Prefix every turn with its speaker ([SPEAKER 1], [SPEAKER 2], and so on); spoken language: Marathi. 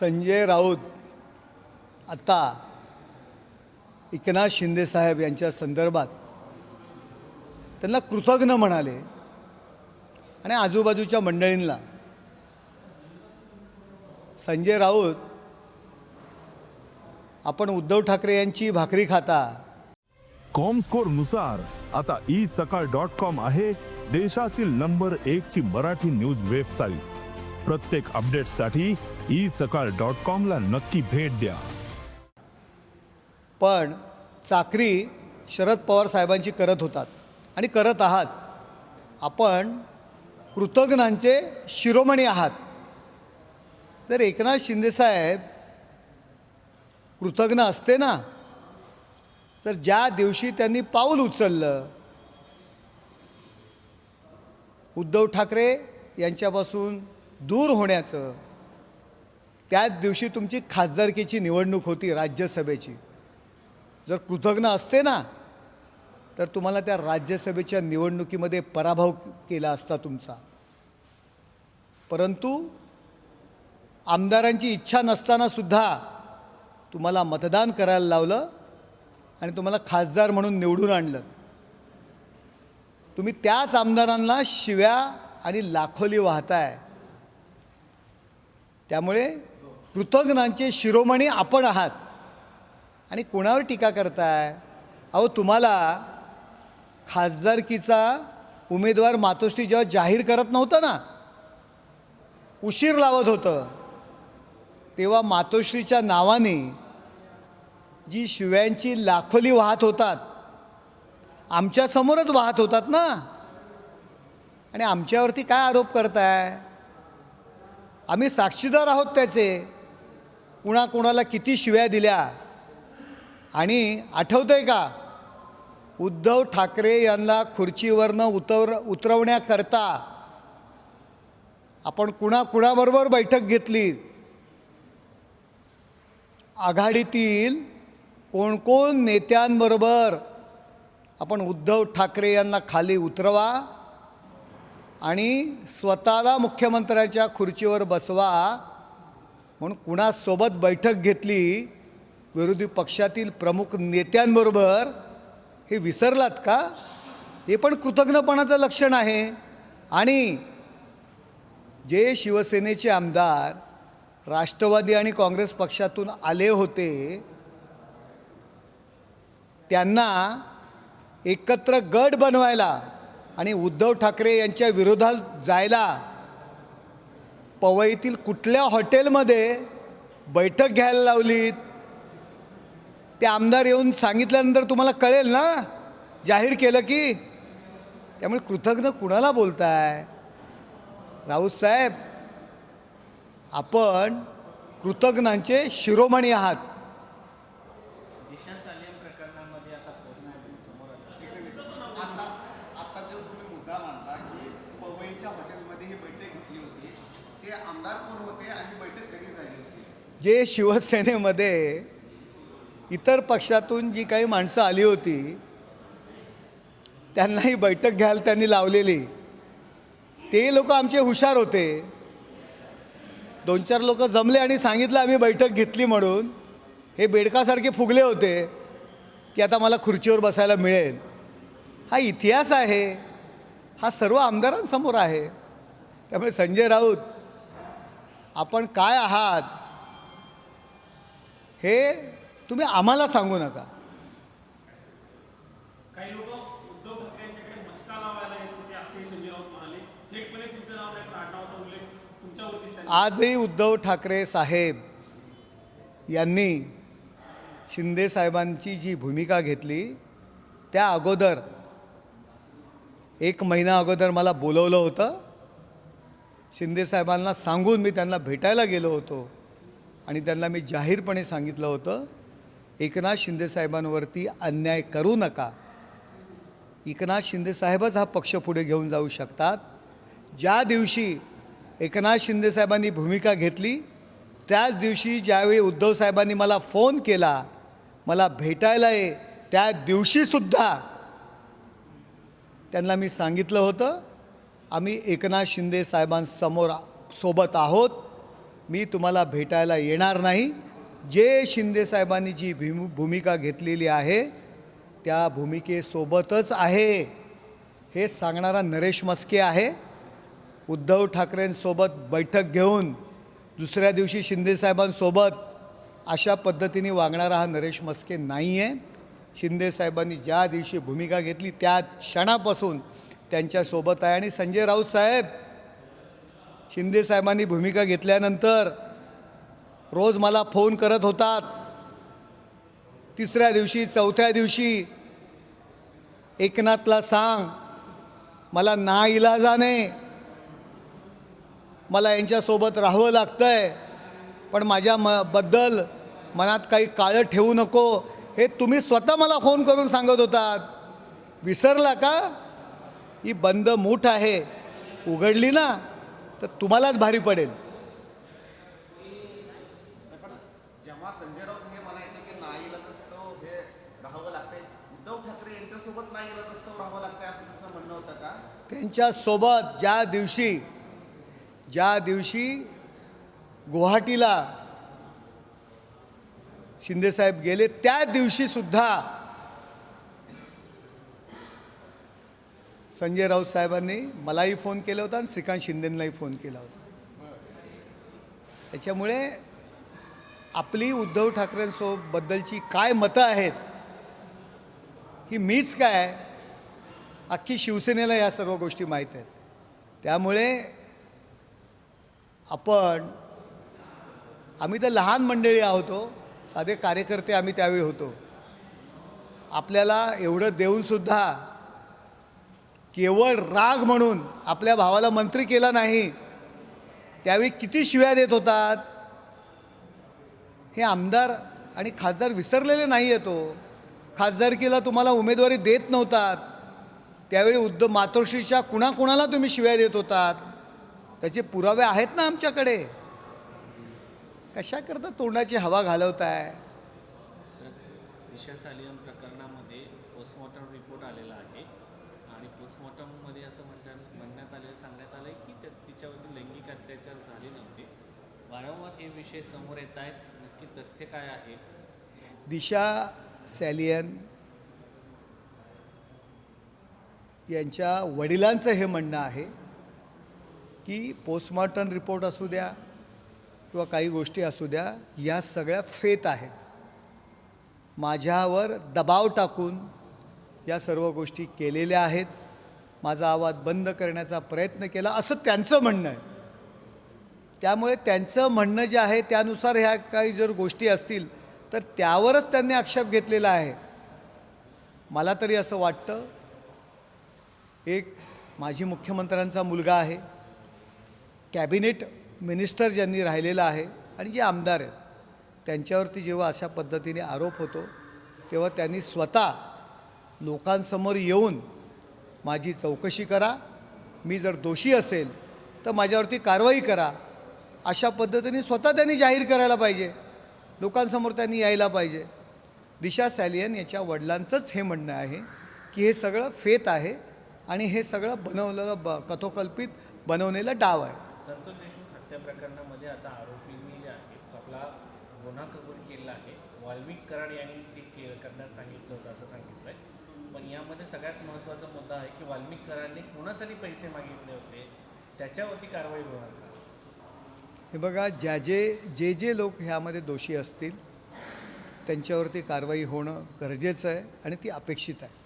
[SPEAKER 1] संजय राऊत आता एकनाथ शिंदेसाहेब यांच्या संदर्भात त्यांना कृतज्ञ म्हणाले आणि आजूबाजूच्या मंडळींना संजय राऊत आपण उद्धव ठाकरे यांची भाकरी खाता.
[SPEAKER 2] कॉमस्कोरनुसार आता ई सकाळ डॉट कॉम आहे देशातील नंबर एक ची मराठी न्यूज वेबसाईट. प्रत्येक अपडेटसाठी ई सकाळ डॉट कॉमला नक्की भेट द्या.
[SPEAKER 1] पण चाकरी शरद पवार साहेबांची करत होतात आणि करत आहात. आपण कृतज्ञांचे शिरोमणी आहात. तर एकनाथ शिंदेसाहेब कृतज्ञ असते ना? तर ज्या दिवशी त्यांनी पाऊल उचललं उद्धव ठाकरे यांच्यापासून दूर होण्याचं त्याच दिवशी तुमची खासदारकीची निवडणूक होती राज्यसभेची. जर कृतज्ञ असते ना तर तुम्हाला त्या राज्यसभेच्या निवडणुकीमध्ये पराभव केला असता तुमचा. परंतु आमदारांची इच्छा नसताना सुद्धा तुम्हाला मतदान करायला लावलं आणि तुम्हाला खासदार म्हणून निवडून आणलं. तुम्ही त्याच आमदारांना शिव्या आणि लाखोली वाहताय. त्यामुळे कृतज्ञांचे शिरोमणी आपण आहात. आणि कोणावर टीका करताय? अहो तुम्हाला खासदारकीचा उमेदवार मातोश्री जेव्हा जाहीर करत नव्हतं ना उशीर लावत होतं तेव्हा मातोश्रीच्या नावाने जी शिव्यांची लाखोली वाहत होतात आमच्यासमोरच वाहत होतात ना. आणि आमच्यावरती काय आरोप करताय? आम्ही साक्षीदार आहोत त्याचे. कुणाकोणाला किती शिव्या दिल्या? आणि आठवतं आहे का? उद्धव ठाकरे यांना खुर्चीवरनं उतर उतरवण्याकरता आपण कुणा कुणाबरोबर बैठक घेतली? आघाडीतील कोण कोण नेत्यांबरोबर आपण उद्धव ठाकरे यांना खाली उतरवा आणि स्वतःला मुख्यमंत्र्याच्या खुर्चीवर बसवा. म्हणून कुणासोबत बैठक घेतली विरोधी पक्षातील प्रमुख नेत्यांबरोबर हे विसरलात का? हे पण कृतज्ञपणाचं लक्षण आहे. आणि जे शिवसेनेचे आमदार राष्ट्रवादी आणि काँग्रेस पक्षातून आले होते त्यांना एकत्र गट बनवायला आणि उद्धव ठाकरे यांच्या विरोधात जायला पवईतील कुठल्या हॉटेलमध्ये बैठक घ्यायला लावलीत? ते आमदार येऊन सांगितल्यानंतर तुम्हाला कळेल ना? जाहीर केलं की? त्यामुळे कृतज्ञ कुणाला बोलताय? राऊत साहेब आपण कृतज्ञांचे शिरोमणी आहात.
[SPEAKER 3] आता
[SPEAKER 4] जो तुम्ही मुद्दा मांडला की पवईच्या हॉटेलमध्ये ही बैठक घेतली होती ते आमदार कोण होते आणि बैठक कधी झाली होती?
[SPEAKER 1] जे शिवसेनेमध्ये इतर पक्षातून जी काही माणसं आली होती त्यांनाही बैठक घ्यायला त्यांनी लावलेली. ते लोक आमचे हुशार होते. दोन चार लोक जमले आणि सांगितलं आम्ही बैठक घेतली म्हणून. हे बेडकासारखे फुगले होते की आता मला खुर्चीवर बसायला मिळेल. हा इतिहास आहे. हा सर्व आमदारांसमोर आहे. त्यामुळे संजय राऊत आपण काय आहात? हे तुम्ही आम्हाला सांगू नका. आजही उद्धव ठाकरे साहेब यांनी शिंदे साहेबांची जी भूमिका घेतली त्या अगोदर एक महिना अगोदर मला बोलवलं होतं. शिंदे साहेबांना सांगून मी त्यांना भेटायला गेलो होतो. आणि त्यांना मी जाहीरपणे सांगितलं होतं एकनाथ शिंदेसाहेबांवरती अन्याय करू नका. एकनाथ शिंदेसाहेबच हा पक्ष पुढे घेऊन जाऊ शकतात. ज्या दिवशी एकनाथ शिंदेसाहेबांनी भूमिका घेतली त्याच दिवशी ज्यावेळी उद्धव साहेबांनी मला फोन केला मला भेटायला ये त्या दिवशीसुद्धा त्यांना मी सांगितलं होतं आम्ही एकनाथ शिंदे साहेबांसमोर सोबत आहोत. मी तुम्हाला भेटायला येणार नाही. जे शिंदेसाहेबांनी जी भूमि भूमिका घेतलेली आहे त्या भूमिकेसोबतच आहे. हे सांगणारा नरेश मस्के आहे. उद्धव ठाकरेंसोबत बैठक घेऊन दुसऱ्या दिवशी शिंदेसाहेबांसोबत अशा पद्धतीने वागणारा हा नरेश मस्के नाही आहे शिंदेसाहेबांनी ज्या दिवशी भूमिका घेतली त्या क्षणापासून त्यांच्यासोबत आहे. आणि संजय राऊत साहेब शिंदेसाहेबांनी भूमिका घेतल्यानंतर रोज मला फोन करत होतात. तिसऱ्या दिवशी चौथ्या दिवशी एकनाथला सांग मला ना इलाजाने मला यांच्यासोबत राहावं लागतंय पण माझ्या म बद्दल मनात काही काळं ठेवू नको. हे तुम्ही स्वतः मला फोन करून सांगत होतात. विसरला का? ही बंद मूठ आहे उघडली ना तर तुम्हालाच भारी पडेल. त्यांच्यासोबत ज्या दिवशी ज्या दिवशी गुवाहाटीला शिंदेसाहेब गेले त्या दिवशी संजय राऊत साहेबांनी मलाही फोन केला होता आणि श्रीकांत शिंदेंनाही फोन केला होता. त्याच्यामुळे आपली उद्धव ठाकरेंसोबद्दलची काय मतं आहेत ही मीच काय अख्खी शिवसेनेला या सर्व गोष्टी माहीत आहेत. त्यामुळे आपण आम्ही तर लहान मंडळी आहोत हो, साधे कार्यकर्ते आम्ही त्यावेळी होतो. आपल्याला एवढं देऊनसुद्धा केवळ राग म्हणून आपल्या भावाला मंत्री केला नाही त्यावेळी किती शिव्या देत होतात? हे आमदार आणि खासदार विसरलेले नाही येतो खासदारकीला तुम्हाला उमेदवारी देत नव्हतात. त्यावेळी उद्धव मातोश्रीच्या कुणाकुणाला तुम्ही शिव्या देत होतात? त्याचे पुरावे आहेत ना आमच्याकडे? कशाकरता तोंडाची हवा घालवताय
[SPEAKER 3] सर दिशा सालियन प्रकरणामध्ये पोस्टमॉर्टम रिपोर्ट आलेला आहे आणि पोस्टमॉर्टममध्ये असं म्हणण्यात म्हणण्यात आलेलं सांगण्यात आलं त्यांच्यावरती लैंगिक अत्याचार झाले नव्हते. वारंवार हे विषय समोर येत आहेत. नक्की तथ्य काय आहे?
[SPEAKER 1] दिशा सॅलियन यांच्या वडिलांचं हे म्हणणं आहे की पोस्टमॉर्टम रिपोर्ट असू द्या किंवा काही गोष्टी असू द्या या सगळ्या फेत आहेत. माझ्यावर दबाव टाकून या सर्व गोष्टी केलेल्या आहेत. माझा आवाज बंद करण्याचा प्रयत्न केला असं त्यांचं म्हणणं आहे. त्यामुळे त्यांचं म्हणणं जे आहे त्यानुसार ह्या काही जर गोष्टी असतील तर त्यावरच त्यांनी आक्षेप घेतलेला आहे. मला तरी असं वाटतं एक माजी मुख्यमंत्र्यांचा मुलगा आहे कॅबिनेट मिनिस्टर ज्यांनी राहिलेला आहे आणि जे आमदार आहेत त्यांच्यावरती जेव्हा अशा पद्धतीने आरोप होतो तेव्हा त्यांनी स्वतः लोकांसमोर येऊन माझी चौकशी करा. मी जर दोषी असेल तर माझ्यावरती कारवाई करा. अशा पद्धतीने स्वतः त्यांनी जाहीर करायला पाहिजे. लोकांसमोर त्यांनी यायला पाहिजे. दिशा सॅलियन याच्या वडिलांचंच हे म्हणणं आहे की हे सगळं फेत आहे आणि हे सगळं बनवलेलं ब कथोकल्पित बनवलेलं डाव आहे.
[SPEAKER 3] संतोष देशमुख हत्या प्रकरणामध्ये आता आरोपींनी जे आहे तो आपला गुन्हा कबूल केला आहे. वाल्मिक कराड यांनी ते करण्यास सांगितलं होतं असं सांगितलं आहे पण यामध्ये सगळ्यात महत्त्वाचा मुद्दा आहे की वाल्मिकरांनी कोणासाठी पैसे मागितले होते? त्याच्यावरती कारवाई होणार का?
[SPEAKER 1] हे बघा ज्या जे जे जे लोक ह्यामध्ये दोषी असतील त्यांच्यावरती कारवाई होणं गरजेचं आहे आणि ती अपेक्षित आहे.